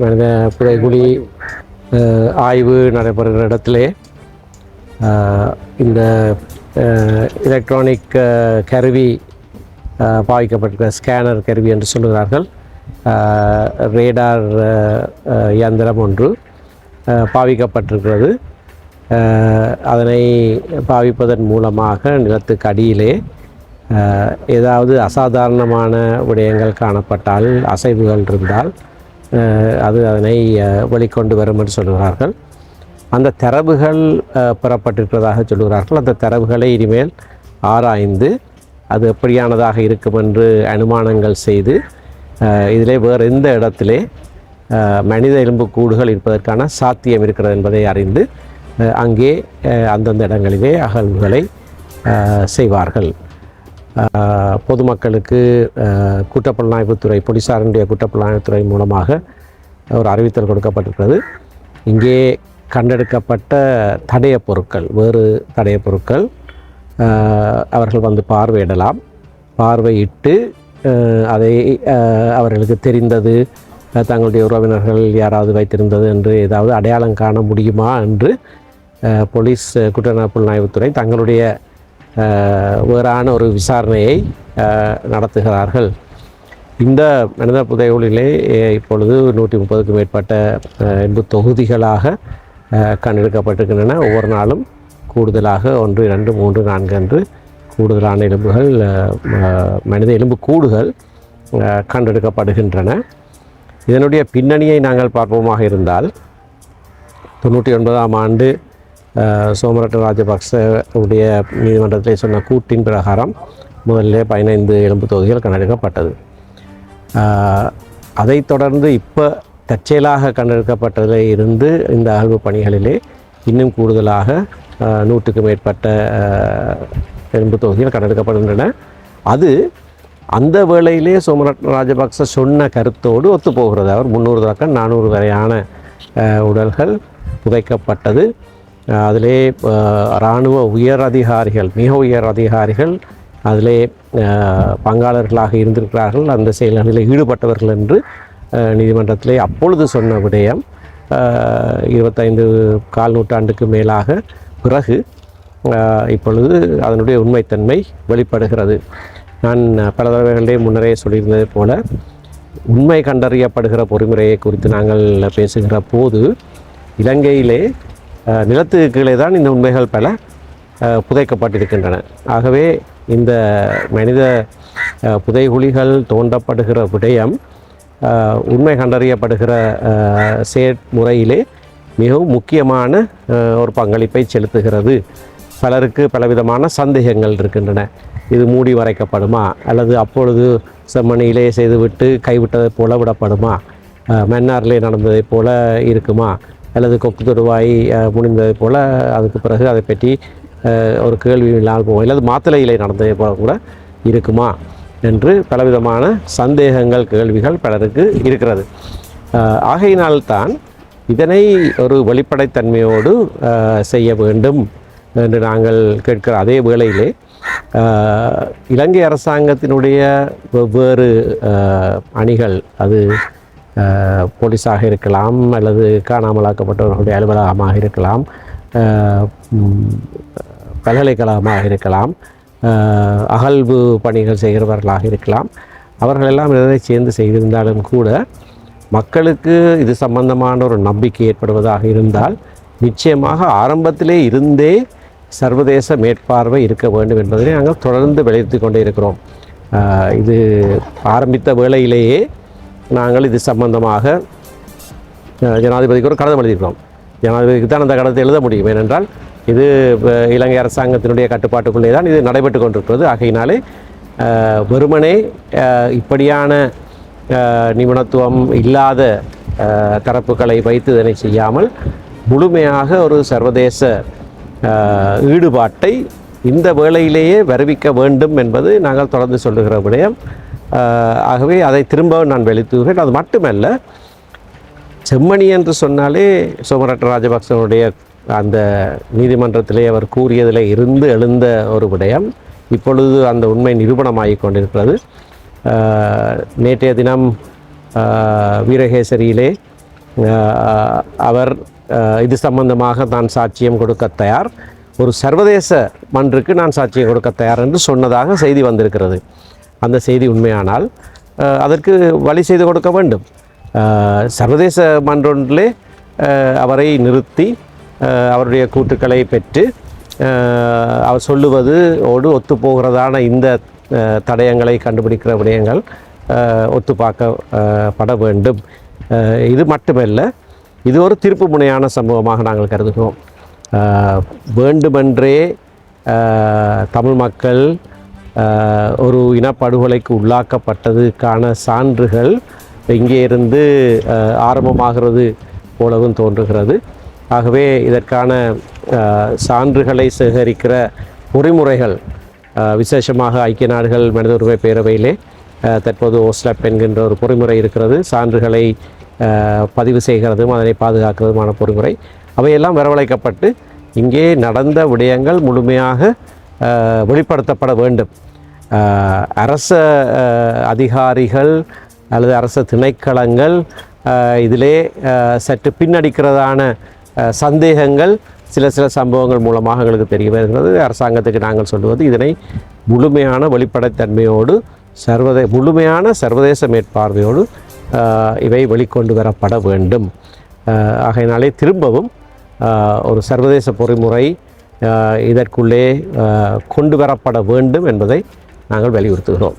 மனித புதைகுழி ஆய்வு நடைபெறுகிற இடத்திலே இந்த எலக்ட்ரானிக் கருவி பாவிக்கப்பட்டிருக்கிற ஸ்கேனர் கருவி என்று சொல்லுகிறார்கள். ரேடார் இயந்திரம் ஒன்று பாவிக்கப்பட்டிருக்கிறது. அதனை பாவிப்பதன் மூலமாக நிலத்துக்கு அடியிலே ஏதாவது அசாதாரணமான விடயங்கள் காணப்பட்டால் அசைவுகள் இருந்தால் அது அதனை வெளிக்கொண்டு வரும் என்று சொல்கிறார்கள் அந்த தரவுகள் அஹ், பெறப்பட்டிருக்கிறதாக சொல்கிறார்கள் அந்த தரவுகளை இனிமேல் ஆராய்ந்து அது எப்படியானதாக இருக்கும் என்று அனுமானங்கள் செய்து இதிலே வேறு எந்த இடத்திலே மனித மனித எலும்புக்கூடுகள் இருப்பதற்கான சாத்தியம் இருக்கிறது என்பதை அறிந்து அங்கே அந்தந்த இடங்களிலே அகழ்வுகளை செய்வார்கள். பொதுமக்களுக்கு குற்றப்புலனாய்வுத்துறை போலீஸாரனுடைய குற்றப்புலனாய்வுத்துறை மூலமாக ஒரு அறிவித்தல் கொடுக்கப்பட்டிருக்கிறது. இங்கே கண்டெடுக்கப்பட்ட தடைய பொருட்கள் வேறு தடைய பொருட்கள் அவர்கள் வந்து பார்வையிடலாம். பார்வையிட்டு அதை அவர்களுக்கு தெரிந்தது தங்களுடைய உறவினர்கள் யாராவது வைத்திருந்தது என்று ஏதாவது அடையாளம் காண முடியுமா என்று போலீஸ் குற்றப்புலனாய்வுத்துறை தங்களுடைய வேறான ஒரு விசாரணையை நடத்துகிறார்கள். இந்த மனித புதைகுழிலே இப்பொழுது நூற்றி முப்பதுக்கும் மேற்பட்ட எண்பது தொகுதிகளாக கண்டெடுக்கப்பட்டிருக்கின்றன. ஒவ்வொரு நாளும் கூடுதலாக ஒன்று இரண்டு மூன்று நான்கு என்று கூடுதலான எலும்புகள் மனித எலும்பு கூடுகள் கண்டெடுக்கப்படுகின்றன. இதனுடைய பின்னணியை நாங்கள் பார்ப்போமாக இருந்தால் தொண்ணூற்றி ஒன்பதாம் ஆண்டு சோமரட்ட ராஜபக்ச உடைய நீதிமன்றத்தில் சொன்ன கூட்டின் பிரகாரம் முதல்ல பதினைந்து எலும்பு தொகுதிகள் கண்டெடுக்கப்பட்டது. அதைத் தொடர்ந்து இப்போ தற்செயலாக கண்டெடுக்கப்பட்டதில் இருந்து இந்த அகழ்வு பணிகளிலே இன்னும் கூடுதலாக நூற்றுக்கு மேற்பட்ட எலும்பு தொகுதிகள் கண்டெடுக்கப்படுகின்றன. அது அந்த வேளையிலே சோமரத் ராஜபக்ச சொன்ன கருத்தோடு ஒத்துப்போகிறது. அவர் முந்நூறு தொடக்கம் நானூறு வரையான உடல்கள் புதைக்கப்பட்டது. அதிலே இராணுவ உயர் அதிகாரிகள் மிக உயர் அதிகாரிகள் அதிலே பங்காளர்களாக இருந்திருக்கிறார்கள். அந்த செயல்களில் ஈடுபட்டவர்கள் என்று நீதிமன்றத்திலே அப்பொழுது சொன்ன விடயம் இருபத்தைந்து கால் நூற்றாண்டுக்கு மேலாக பிறகு இப்பொழுது அதனுடைய உண்மைத்தன்மை வெளிப்படுகிறது. நான் பல தடவைகளிலே முன்னரே சொல்லியிருந்தது போல உண்மை கண்டறியப்படுகிற பொறிமுறையை குறித்து நாங்கள் பேசுகிற போது இலங்கையிலே நிலத்துக்கு கீழே தான் இந்த உண்மைகள் பல புதைக்கப்பட்டிருக்கின்றன. ஆகவே இந்த மனித புதைகுழிகள் தோண்டப்படுகிற விடயம் உண்மை கண்டறியப்படுகிற செயற்முறையிலே மிகவும் முக்கியமான ஒரு பங்களிப்பை செலுத்துகிறது. பலருக்கு பலவிதமான சந்தேகங்கள் இருக்கின்றன. இது மூடி மறைக்கப்படுமா அல்லது அப்பொழுது செம்மணியிலே செய்துவிட்டு கைவிட்டதைப் போல விடப்படுமா? மன்னாரிலே நடந்ததைப் போல இருக்குமா? அல்லது கொக்கு தொடுவாய் அஹ், போல் அதுக்கு பிறகு அதை பற்றி ஒரு கேள்வி இல்லாமல் போகும். அல்லது இலை நடந்ததை போல கூட இருக்குமா என்று பலவிதமான சந்தேகங்கள் கேள்விகள் பலருக்கு இருக்கிறது. ஆகையினால்தான் இதனை ஒரு வெளிப்படைத்தன்மையோடு செய்ய வேண்டும் என்று நாங்கள் கேட்கிற அதே வேளையிலே இலங்கை அரசாங்கத்தினுடைய வெவ்வேறு அணிகள் அது போலீஸாக இருக்கலாம் அல்லது காணாமலாக்கப்பட்டவர்களுடைய அலுவலகமாக இருக்கலாம் பல்கலைக்கழகமாக இருக்கலாம் அகழ்வு பணிகள் செய்கிறவர்களாக இருக்கலாம். அவர்களெல்லாம் இதனை சேர்ந்து செய்திருந்தாலும் கூட மக்களுக்கு இது சம்பந்தமான ஒரு நம்பிக்கை ஏற்படுவதாக இருந்தால் நிச்சயமாக ஆரம்பத்திலே இருந்தே சர்வதேச மேற்பார்வை இருக்க வேண்டும் என்பதை நாங்கள் தொடர்ந்து வலியுறுத்தி கொண்டே இருக்கிறோம். இது ஆரம்பித்த வேளையிலேயே நாங்கள் இது சம்பந்தமாக ஜனாதிபதிக்கு ஒரு கடிதம் எழுதியிருக்கிறோம். ஜனாதிபதிக்கு தான் அந்த கடிதத்தை எழுத முடியும். ஏனென்றால் இது இலங்கை அரசாங்கத்தினுடைய கட்டுப்பாட்டுக்குள்ளே தான் இது நடைபெற்று கொண்டிருக்கிறது. ஆகையினாலே வெறுமனே இப்படியான நிபுணத்துவம் இல்லாத தரப்புகளை வைத்து இதனை செய்யாமல் முழுமையாக ஒரு சர்வதேச ஈடுபாட்டை இந்த வேளையிலேயே வருவிக்க வேண்டும் என்பது நாங்கள் தொடர்ந்து சொல்லுகிற விடயம். ஆகவே அதை திரும்ப நான் வெளித்துகிறேன் அது மட்டுமல்ல செம்மணி என்று சொன்னாலே சோமரட்ட ராஜபக்சனுடைய அந்த நீதிமன்றத்திலே அவர் கூறியதில் இருந்து எழுந்த ஒரு விடயம். இப்பொழுது அந்த உண்மை நிரூபணமாகிக் கொண்டிருக்கிறது. நேற்றைய தினம் வீரகேசரியிலே அவர் இது சம்பந்தமாக தான் சாட்சியம் கொடுக்க தயார். ஒரு சர்வதேச மன்றுக்கு நான் சாட்சியம் கொடுக்க தயார் என்று சொன்னதாக செய்தி வந்திருக்கிறது. அந்த செய்தி உண்மையானால் அதற்கு வழி செய்து கொடுக்க வேண்டும். சர்வதேச மன்றொன்றிலே அவரை நிறுத்தி அவருடைய கூற்றுக்களை பெற்று அவர் சொல்லுவது ஓடு ஒத்துப்போகிறதான இந்த தடயங்களை கண்டுபிடிக்கிற விடயங்கள் அஹ், ஒத்துப்பாக்கப்பட வேண்டும். இது மட்டுமல்ல இது ஒரு திருப்பு முனையான சம்பவமாக நாங்கள் கருதுகிறோம். வேண்டுமென்றே தமிழ் மக்கள் ஒரு இனப்படுகொலைக்கு உள்ளாக்கப்பட்டதுக்கான சான்றுகள் இங்கே இருந்து ஆரம்பமாகிறது போலவும் தோன்றுகிறது. ஆகவே இதற்கான சான்றுகளை சேகரிக்கிற பொறிமுறைகள் விசேஷமாக ஐக்கிய நாடுகள் மனித உரிமை பேரவையிலே தற்போது ஓஸ்லாப் என்கின்ற ஒரு பொறிமுறை இருக்கிறது. சான்றுகளை பதிவு செய்கிறதும் அதனை பாதுகாக்கிறதுமான பொறிமுறை. அவையெல்லாம் வரவழைக்கப்பட்டு இங்கே நடந்த விடயங்கள் முழுமையாக வெளிப்படுத்தப்பட வேண்டும். அரச அதிகாரிகள் அல்லது அரச திணைக்களங்கள் இதிலே சற்று பின்னடிக்கிறதான சந்தேகங்கள் சில சில சம்பவங்கள் மூலமாக எங்களுக்கு தெரிய வருகிறது. அரசாங்கத்துக்கு நாங்கள் சொல்லுவது இதனை முழுமையான வெளிப்படைத்தன்மையோடு சர்வதே முழுமையான சர்வதேச மேற்பார்வையோடு இவை வெளிக்கொண்டு வரப்பட வேண்டும். ஆகையினாலே திரும்பவும் ஒரு சர்வதேச பொறிமுறை இதற்குள்ளே கொண்டு வரப்பட வேண்டும் என்பதை நாங்கள் வலியுறுத்துகிறோம்.